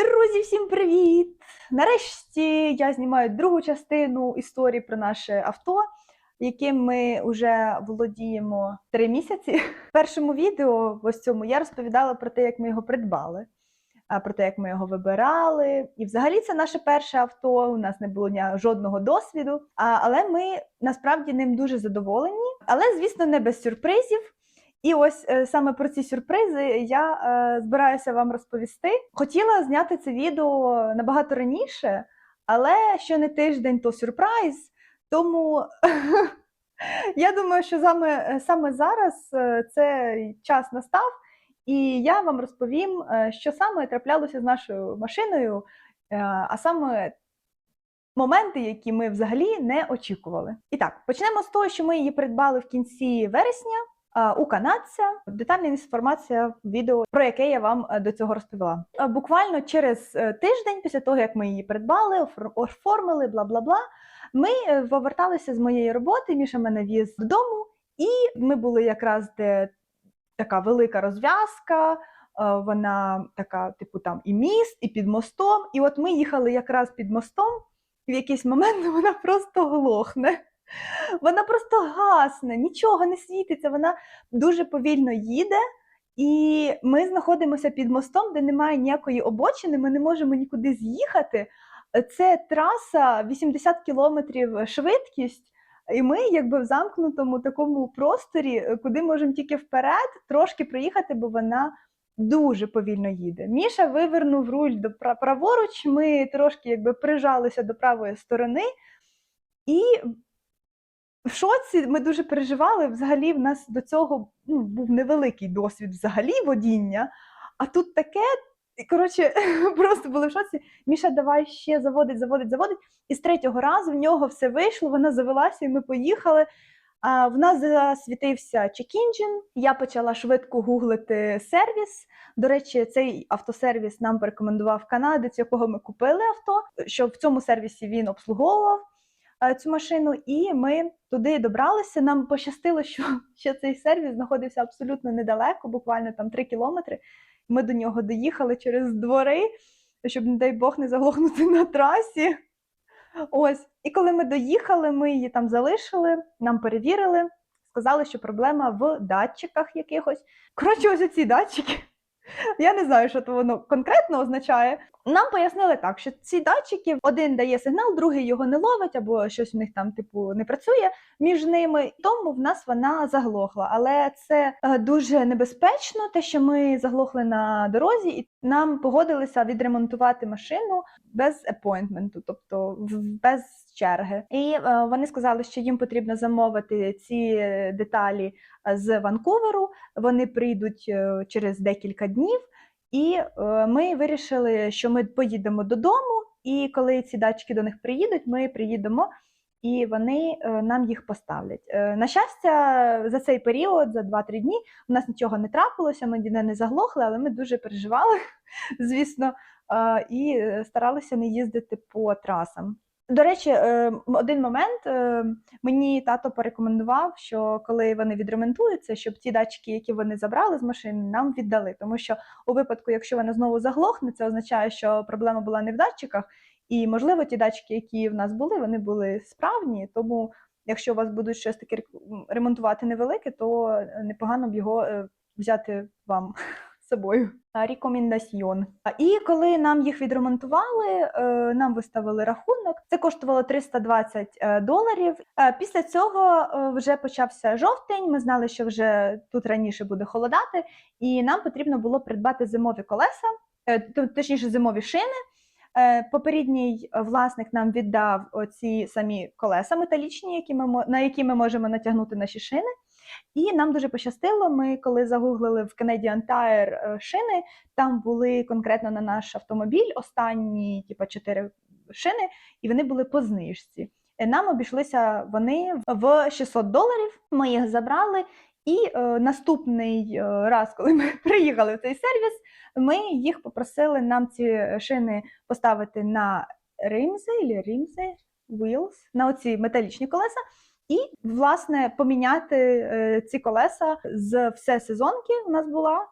Друзі, всім привіт! Нарешті я знімаю другу частину історії про наше авто, яким ми вже володіємо три місяці. В першому відео, ось цьому, я розповідала про те, як ми його придбали, про те, як ми його вибирали. І взагалі це наше перше авто. У нас не було жодного досвіду. Але ми насправді ним дуже задоволені. Але, звісно, не без сюрпризів. І ось е, саме про ці сюрпризи я е, збираюся вам розповісти. Хотіла зняти це відео набагато раніше, але що не тиждень, то сюрприз. Тому я думаю, що саме, саме зараз е, цей час настав, і я вам розповім, е, що саме траплялося з нашою машиною, е, а саме моменти, які ми взагалі не очікували. І так, почнемо з того, що ми її придбали в кінці вересня. У канадця детальна інформація відео, про яке я вам е, до цього розповіла. Буквально через е, тиждень після того, як ми її придбали, оформили, бла бла бла. Ми е, поверталися з моєї роботи. Міша мене віз додому, і ми були якраз де така велика розв'язка. Вона така, типу, там і міст, і під мостом. І от ми їхали якраз під мостом, і в якийсь момент вона просто глохне. Вона просто гасне, нічого не світиться, вона дуже повільно їде, і ми знаходимося під мостом, де немає ніякої обочини, ми не можемо нікуди з'їхати. Це траса 80 кілометрів швидкість, і ми якби в замкнутому такому просторі, куди можемо тільки вперед трошки проїхати, бо вона дуже повільно їде. Міша вивернув руль до праворуч, ми трошки якби прижалися до правої сторони. І в шоці ми дуже переживали. Взагалі, в нас до цього ну, був невеликий досвід взагалі водіння. А тут таке, коротше, просто були в шоці. Міша, давай ще заводить, заводить, заводить. І з третього разу в нього все вийшло, вона завелася, і ми поїхали. А в нас засвітився check-engine. Я почала швидко гуглити сервіс. До речі, цей автосервіс нам порекомендував канадець, якого ми купили авто, що в цьому сервісі він обслуговував цю машину, і ми туди добралися. Нам пощастило, що ще цей сервіс знаходився абсолютно недалеко, буквально там 3 кілометри. Ми до нього доїхали через двори, щоб, не дай Бог, не заглохнути на трасі. Ось, і коли ми доїхали, ми її там залишили, нам перевірили, сказали, що проблема в датчиках якихось. Коротше, ось ці датчики. Я не знаю, що то воно конкретно означає. Нам пояснили так, що ці датчики один дає сигнал, другий його не ловить, або щось в них там, типу, не працює між ними. Тому в нас вона заглохла. Але це е, дуже небезпечно, те, що ми заглохли на дорозі, і нам погодилися відремонтувати машину без апойнтменту, тобто без черги. І е, вони сказали, що їм потрібно замовити ці е, деталі е, з Ванкуверу. Вони прийдуть через декілька днів. І ми вирішили, що ми поїдемо додому, і коли ці датчики до них приїдуть, ми приїдемо і вони нам їх поставлять. На щастя, за цей період, за 2-3 дні, у нас нічого не трапилося, ми ніде не заглохли, але ми дуже переживали, звісно, і старалися не їздити по трасам. До речі, е, один момент е, мені тато порекомендував, що коли вони відремонтуються, щоб ті датчики, які вони забрали з машини, нам віддали. Тому що у випадку, якщо вона знову заглохне, це означає, що проблема була не в датчиках, і можливо, ті датчики, які в нас були, вони були справні. Тому, якщо у вас будуть щось таке ремонтувати невелике, то е, непогано б його взяти вам собою. Рекомендаціон. І коли нам їх відремонтували, е, нам виставили рахунок. Це коштувало 320 е, доларів. Е, Після цього вже почався жовтень. Ми знали, що вже тут раніше буде холодати, і нам потрібно було придбати зимові колеса, точніше, зимові шини. Попередній власник нам віддав оці самі колеса металічні, які ми на які ми можемо натягнути наші шини. І нам дуже пощастило. Ми коли загуглили в Canadian Tire е, шини, там були конкретно на наш автомобіль останні, типа, чотири шини, і вони були по знижці. Е, Нам обійшлися вони в 600 доларів. Ми їх забрали. І е, наступний е, раз, коли ми приїхали в цей сервіс, ми їх попросили нам ці шини поставити на римзи, wheels, на оці металічні колеса, і, власне, поміняти е, ці колеса з все сезонки у нас була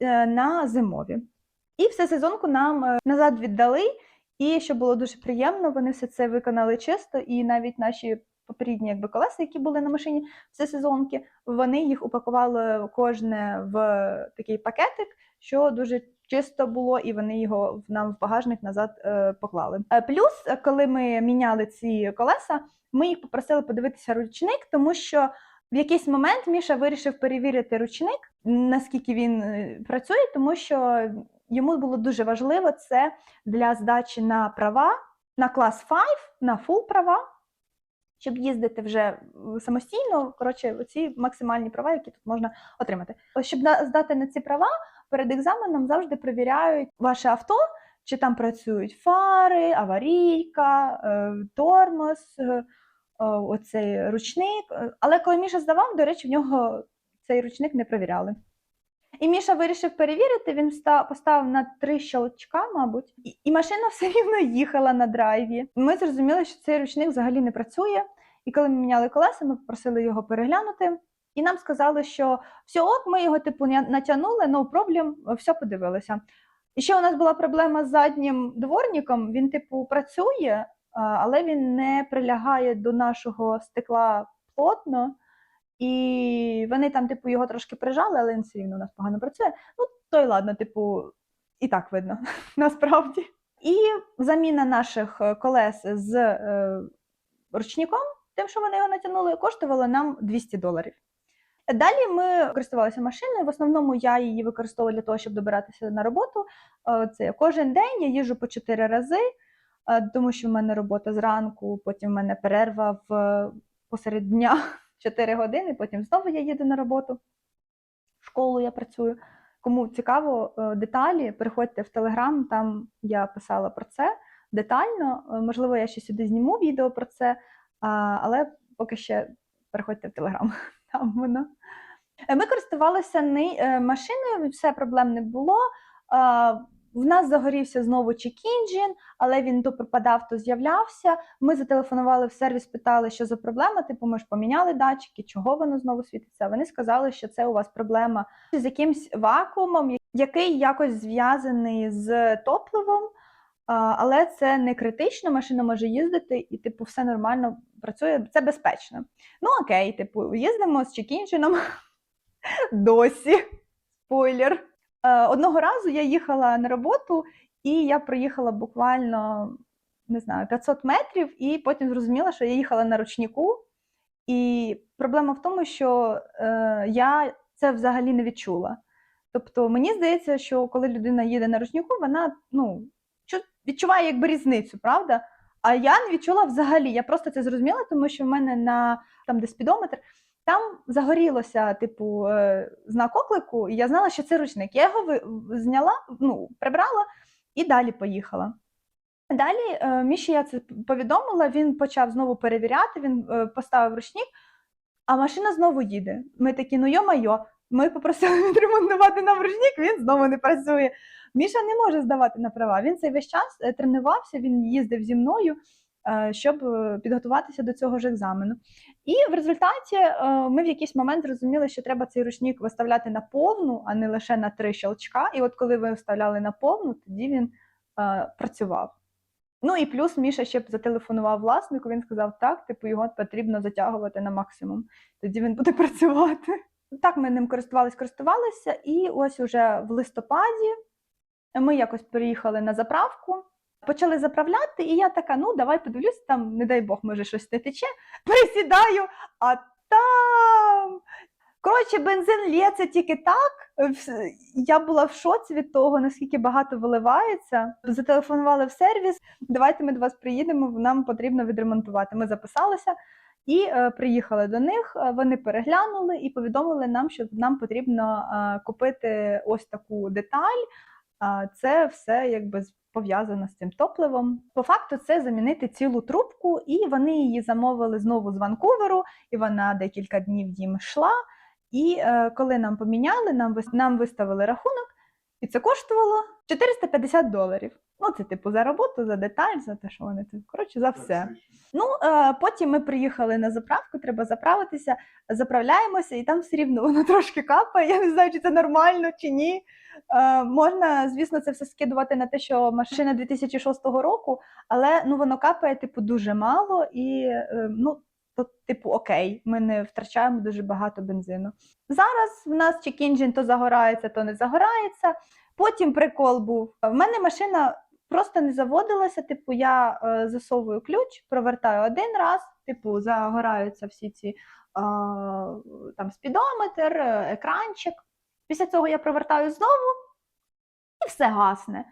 е, на зимові. І все сезонку нам е, назад віддали. І що було дуже приємно, вони все це виконали чисто, і навіть наші попередні якби, колеса, які були на машині все сезонки, вони їх упакували кожне в такий пакетик, що дуже чисто було, і вони його нам в багажник назад е, поклали. Е, Плюс, е, коли ми міняли ці колеса, ми їх попросили подивитися ручник, тому що в якийсь момент Міша вирішив перевірити ручник, наскільки він працює, тому що йому було дуже важливо це для здачі на права, на клас 5, на фул права, щоб їздити вже самостійно. Коротше, оці максимальні права, які тут можна отримати. Щоб здати на ці права, перед екзаменом завжди перевіряють ваше авто, чи там працюють фари, аварійка, е, тормоз, е, е, оцей ручник. Але коли Міша здавав, до речі, в нього цей ручник не перевіряли. І Міша вирішив перевірити, він поставив на три щелчка, мабуть, і машина все рівно їхала на драйві. Ми зрозуміли, що цей ручник взагалі не працює. І коли ми міняли колеса, ми попросили його переглянути. І нам сказали, що все ок, ми його типу натягнули, no problem, все подивилися. І ще у нас була проблема з заднім дворником. Він, типу, працює, але він не прилягає до нашого стекла плотно. І вони там, типу, його трошки прижали, але він все рівно у нас погано працює. Ну, то й ладно, типу, і так видно, насправді. І заміна наших колес з е, ручником, тим, що вони його натягнули, коштувала нам 200 доларів. Далі ми користувалися машиною. В основному я її використовую для того, щоб добиратися на роботу. Е, Це кожен день я їжджу по 4 рази, е, тому що в мене робота зранку, потім в мене перерва в посеред дня 4 години, потім знову я їду на роботу. В школу я працюю. Кому цікаво е, деталі, переходьте в Телеграм, там я писала про це детально. Е, Можливо, я ще сюди зніму відео про це, але поки ще переходьте в Телеграм. Там воно. Е, Ми користувалися е, машиною, все проблем не було. В нас загорівся знову чек-інджін, але він то пропадав, то з'являвся. Ми зателефонували в сервіс, питали, що за проблема. Типу, ми ж поміняли датчики, чого воно знову світиться. Вони сказали, що це у вас проблема з якимсь вакуумом, який якось зв'язаний з топливом. Але це не критично, машина може їздити, і типу все нормально працює, це безпечно. Ну окей, типу, їздимо з чекінчином досі. Спойлер. Е, Одного разу я їхала на роботу, і я проїхала буквально не знаю, 500 метрів, і потім зрозуміла, що я їхала на ручнику. І проблема в тому, що е, я це взагалі не відчула. Тобто, мені здається, що коли людина їде на ручнику, вона ну, відчуває якби різницю, правда? А я не відчула взагалі. Я просто це зрозуміла, тому що в мене на там, де спідометр, там загорілося, типу, е, знак оклику, і я знала, що це ручник. Я його зняла, ну, прибрала і далі поїхала. Далі е, Міші я це повідомила, він почав знову перевіряти, він е, поставив ручник, а машина знову їде. Ми такі, ну йо-майо, ми попросили відремонтувати нам ручник, він знову не працює. Міша не може здавати на права. Він цей весь час е, тренувався, він їздив зі мною, е, щоб е, підготуватися до цього ж екзамену. І в результаті ми в якийсь момент зрозуміли, що треба цей ручник виставляти на повну, а не лише на три щелчка. І от коли ви вставляли на повну, тоді він е, працював. Ну і плюс Міша ще зателефонував власнику, він сказав, так, типу, його потрібно затягувати на максимум. Тоді він буде працювати. Так, ми ним користувались, користувалися, і ось уже в листопаді ми якось приїхали на заправку, почали заправляти, і я така: ну, давай подивлюсь, там, не дай Бог, може, щось не тече. Присідаю, а там. Коротше, бензин лється тільки так. Я була в шоці від того, наскільки багато виливається. Зателефонували в сервіс. Давайте ми до вас приїдемо, нам потрібно відремонтувати. Ми записалися і е, приїхали до них. Е, Вони переглянули і повідомили нам, що нам потрібно е, купити ось таку деталь. Це все якби пов'язано з цим топливом. По факту, це замінити цілу трубку, і вони її замовили знову з Ванкуверу, і вона декілька днів їм йшла. І е, коли нам поміняли, нам нам виставили рахунок, І це коштувало 450 доларів. Ну, це типу за роботу, за деталь, за те, що вони тут. Коротше, за все. Ну, е, потім ми приїхали на заправку, треба заправитися, заправляємося, і там все рівно воно трошки капає. Я не знаю, чи це нормально чи ні. Е, можна, звісно, це все скидувати на те, що машина 2006 року, але ну воно капає, типу, дуже мало, і е, ну, то, типу, окей, ми не втрачаємо дуже багато бензину. Зараз в нас чек-інжин то загорається, то не загорається. Потім прикол був. В мене машина просто не заводилася. Типу, я е, засовую ключ, провертаю один раз, типу, загораються всі ці е, там спідометр, е, екранчик. Після цього я провертаю знову і все гасне.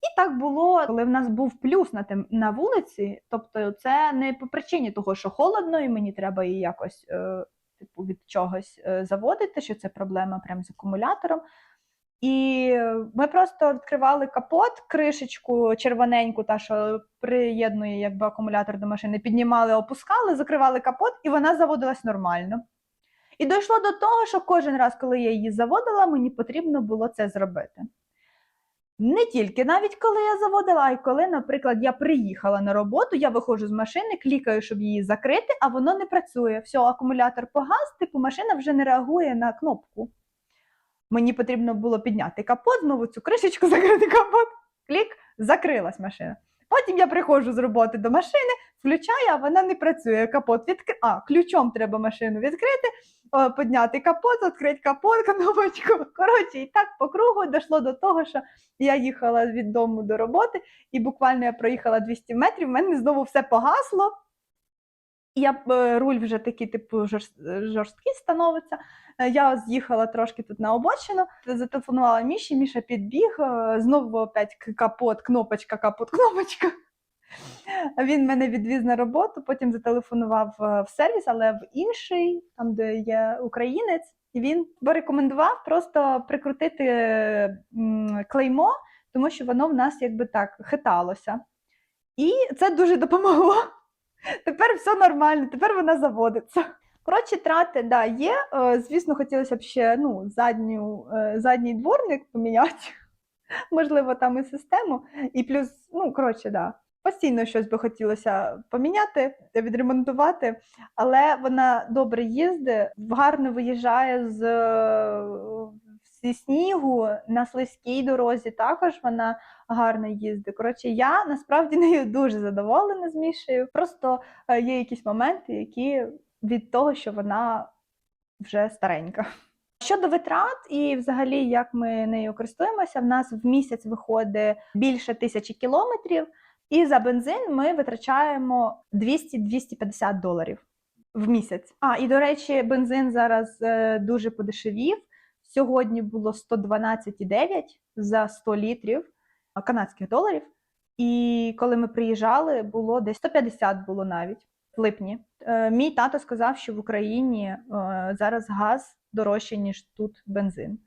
І так було, коли в нас був плюс на тим на вулиці. Тобто, це не по причині того, що холодно, і мені треба її якось е, типу, від чогось е, заводити, що це проблема прямо з акумулятором. І ми просто відкривали капот, кришечку червоненьку, та що приєднує якби акумулятор до машини, піднімали, опускали, закривали капот, і вона заводилась нормально. І дійшло до того, що кожен раз, коли я її заводила, мені потрібно було це зробити. Не тільки навіть коли я заводила, а й коли, наприклад, я приїхала на роботу, я виходжу з машини, клікаю, щоб її закрити, а воно не працює. Все, акумулятор погас, типу машина вже не реагує на кнопку. Мені потрібно було підняти капот, знову цю кришечку закрити капот, клік, закрилась машина. Потім я приходжу з роботи до машини, включаю, а вона не працює. Капот відкри... А, ключом треба машину відкрити, підняти капот, відкрити капот, кнопочку. Коротше, і так по кругу дійшло до того, що я їхала від дому до роботи, і буквально я проїхала 200 метрів, в мене знову все погасло. Я е, руль вже такий, типу, жорст- жорсткий становиться. Е, Я з'їхала трошки тут на обочину, зателефонувала Міші, Міша підбіг, е, знову опять капот, кнопочка, капот, кнопочка. Він мене відвіз на роботу, потім зателефонував в сервіс, але в інший, там, де є українець, і він порекомендував просто прикрутити клеймо, тому що воно в нас якби так хиталося. І це дуже допомогло. Тепер все нормально, тепер вона заводиться. Коротше, трати, да, є. Е, Звісно, хотілося б ще ну, задню, е, задній дворник поміняти, можливо, там і систему. І плюс, ну, коротше, да. Постійно щось би хотілося поміняти, відремонтувати, але вона добре їздить, гарно виїжджає з, е, зі снігу на слизькій дорозі. Також вона гарно їздить. Коротше, я насправді нею дуже задоволена з Мішею. Просто е, є якісь моменти, які від того, що вона вже старенька. Щодо витрат і взагалі, як ми нею користуємося, в нас в місяць виходить більше тисячі кілометрів, і за бензин ми витрачаємо 200-250 доларів в місяць. А, і до речі, бензин зараз е, дуже подешевів. Сьогодні було 112,9 за 100 літрів канадських доларів. І коли ми приїжджали, було десь 150 було навіть в липні. Е, мій тато сказав, що в Україні е, зараз газ дорожче, ніж тут бензин.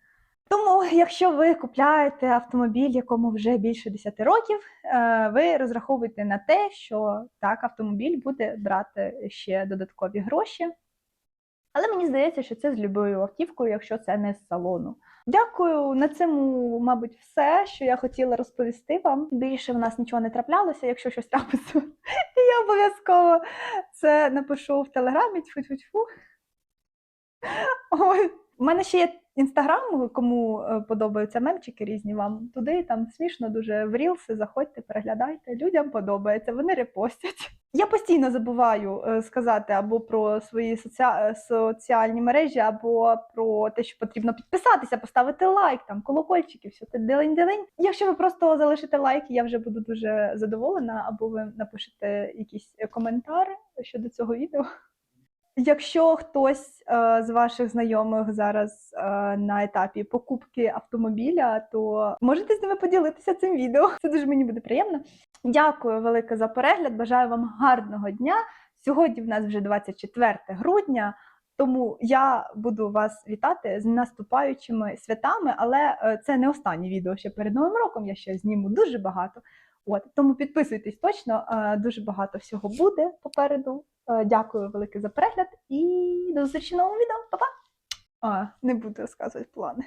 Тому, якщо ви купляєте автомобіль, якому вже більше 10 років, е, ви розраховуєте на те, що так, автомобіль буде брати ще додаткові гроші. Але мені здається, що це з любою автівкою, якщо це не з салону. Дякую на цьому, мабуть, все, що я хотіла розповісти вам. Більше в нас нічого не траплялося. Якщо щось трапиться, я обов'язково це напишу в телеграмі. Тьфу-тьфу-тьфу. Ой, у мене ще є інстаграм, кому е, подобаються мемчики різні вам туди, там смішно дуже в рілси, заходьте, переглядайте. Людям подобається, вони репостять. Я постійно забуваю е, сказати або про свої соціа- е, соціальні мережі, або про те, що потрібно підписатися, поставити лайк, там колокольчики, все те делень-делень. Якщо ви просто залишите лайк, я вже буду дуже задоволена, або ви напишете якісь коментар щодо цього відео. Якщо хтось е, з ваших знайомих зараз е, на етапі покупки автомобіля, то можете з ними поділитися цим відео. Це дуже мені буде приємно. Дякую велике за перегляд. Бажаю вам гарного дня. Сьогодні в нас вже 24 грудня, тому я буду вас вітати з наступаючими святами, але е, це не останнє відео ще перед Новим роком. Я ще зніму дуже багато. От тому підписуйтесь точно, дуже багато всього буде попереду. Е, Дякую велике за перегляд і до зустрічі новому відео. Па-па! А, не буду розказувати плани.